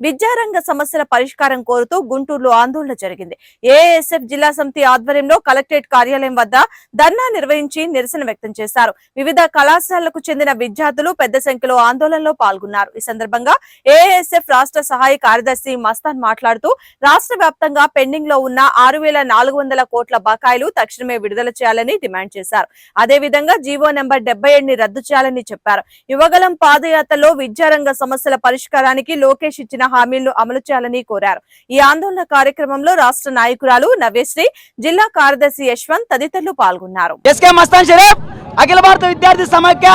విద్యారంగ సమస్యల పరిష్కారం కోరుతూ గుంటూరులో ఆందోళన జరిగింది. ఏఎస్ఎఫ్ జిల్లా సమితి ఆధ్వర్యంలో కలెక్టరేట్ కార్యాలయం వద్ద ధర్నా నిర్వహించి నిరసన వ్యక్తం చేశారు. వివిధ కళాశాలలకు చెందిన విద్యార్థులు పెద్ద సంఖ్యలో ఆందోళనలో పాల్గొన్నారు. ఈ సందర్భంగా ఏఎస్ఎఫ్ రాష్ట్ర సహాయ కార్యదర్శి మస్తాన్ మాట్లాడుతూ రాష్ట్ర వ్యాప్తంగా పెండింగ్లో ఉన్న ఆరు వేల నాలుగు వందల కోట్ల బకాయిలు తక్షణమే విడుదల చేయాలని డిమాండ్ చేశారు. అదే విధంగా జీవో నెంబర్ డెబ్బై ఏడుని రద్దు చేయాలని చెప్పారు. యువగలం పాదయాత్రలో విద్యారంగ సమస్యల పరిష్కారానికి లోకేష్ ఇచ్చిన హామీలను అమలు చేయాలని కోరారు. ఈ ఆందోళన కార్యక్రమంలో రాష్ట్ర నాయకురాలు నవ్యశ్రీ జిల్లా కార్యదర్శి యశ్వంత్ తదితరులు పాల్గొన్నారు. షరీఫ్ అఖిల భారత విద్యార్థి సమాఖ్య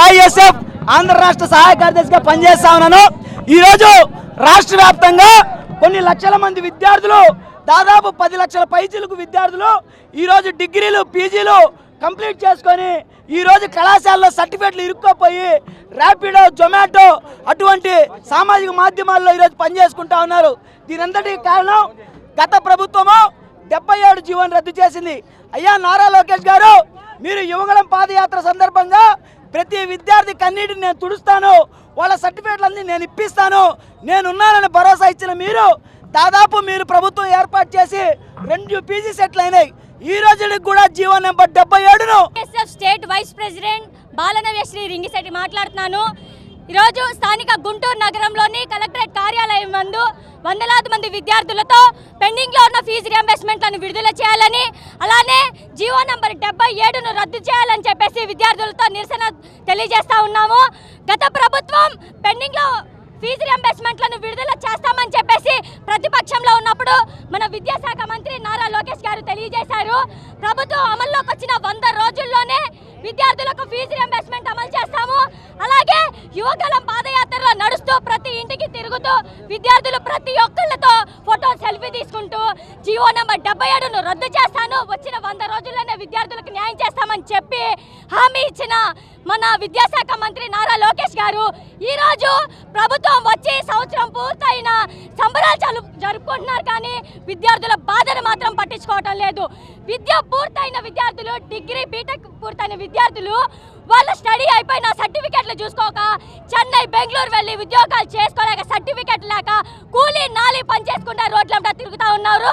ఏఐఎస్ఎఫ్ ఆంధ్ర రాష్ట్ర సహాయ కార్యదర్శిగా పనిచేస్తా ఉన్నాను. ఈరోజు రాష్ట్ర వ్యాప్తంగా కొన్ని లక్షల మంది విద్యార్థులు దాదాపు పది లక్షల పైచీలకు విద్యార్థులు ఈరోజు డిగ్రీలు పీజీలు కంప్లీట్ చేసుకొని ఈరోజు కళాశాలలో సర్టిఫికేట్లు ఇరుక్కోపోయి ర్యాపిడో జొమాటో అటువంటి సామాజిక మాధ్యమాల్లో ఈరోజు పనిచేసుకుంటా ఉన్నారు. దీనంతటికి కారణం గత ప్రభుత్వము డెబ్బై ఏడు జీవోని రద్దు చేసింది. అయ్యా నారా లోకేష్ గారు మీరు యువగలం పాదయాత్ర సందర్భంగా ప్రతి విద్యార్థి కన్నీటిని నేను తుడుస్తాను. వాళ్ళ సర్టిఫికేట్లన్నీ నేను ఇప్పిస్తాను. నేనున్నానని భరోసా ఇచ్చిన మీరు దాదాపు మీరు ప్రభుత్వం ఏర్పాటు చేసి రెండు పీజీ సెట్లు అయినాయి ఈ రోజుకి కూడా జీవో నెంబర్ డెబ్బై ఏడును state vice president Balanavyasri Ringisetti మాట్లాడుతున్నాను. ఈరోజు స్థానిక గుంటూరు నగరంలోని కలెక్టరేట్ కార్యాలయం నందు వందలాది మంది విద్యార్థులతో పెండింగ్లో ఉన్న ఫీజు రియంబర్స్మెంట్లను విడుదల చేయాలని అలానే జీవో నంబర్ డెబ్బై ఏడును రద్దు చేయాలని చెప్పేసి విద్యార్థులతో నిరసన తెలియజేస్తా ఉన్నాము. గత ప్రభుత్వం పెండింగ్లో ఫీజు రియంబర్స్మెంట్లను విడుదల చేస్తామని చెప్పేసి ప్రతిపక్షంలో ఉన్నప్పుడు మన విద్యాశాఖ మంత్రి నారా లోకేష్ గారు తెలియజేశారు. ప్రభుత్వం అమల్లోకి వచ్చిన విద్యార్థులకు ఫీజు రియంబర్స్మెంట్ అమలు చేస్తాము. అలాగే యువగలం పాదయాత్రలో నడుస్తూ ప్రతి ఇంటికి తిరుగుతూ విద్యార్థులు ప్రతి ఒక్కళ్ళతో ఫోటో సెల్ఫీ తీసుకుంటూ జియో నెంబర్ డెబ్బై ఏడును రద్దు చేస్తాను. వచ్చిన వంద రోజుల్లోనే విద్యార్థులకు న్యాయం చేస్తామని చెప్పి హామీ ఇచ్చిన మన విద్యాశాఖ మంత్రి నారా లోకేష్ గారు ఈరోజు ప్రభుత్వం వచ్చి సంవత్సరం పూర్తయిన సంబరాలు జరుపుకుంటున్నారు కానీ విద్యార్థుల బాధను మాత్రం పట్టించుకోవటం లేదు. విద్య పూర్తయిన విద్యార్థులు డిగ్రీ బీటెక్ పూర్తయిన విద్యార్థులు వాళ్ళ స్టడీ అయిపోయిన సర్టిఫికెట్లు చూసుకోక చెన్నై బెంగళూరు వెళ్ళి ఉద్యోగాలు చేసుకోలేక సర్టిఫికెట్ లేక కూలీ నాలి పని చేసుకుంటా రోడ్లంటా ఉన్నారు.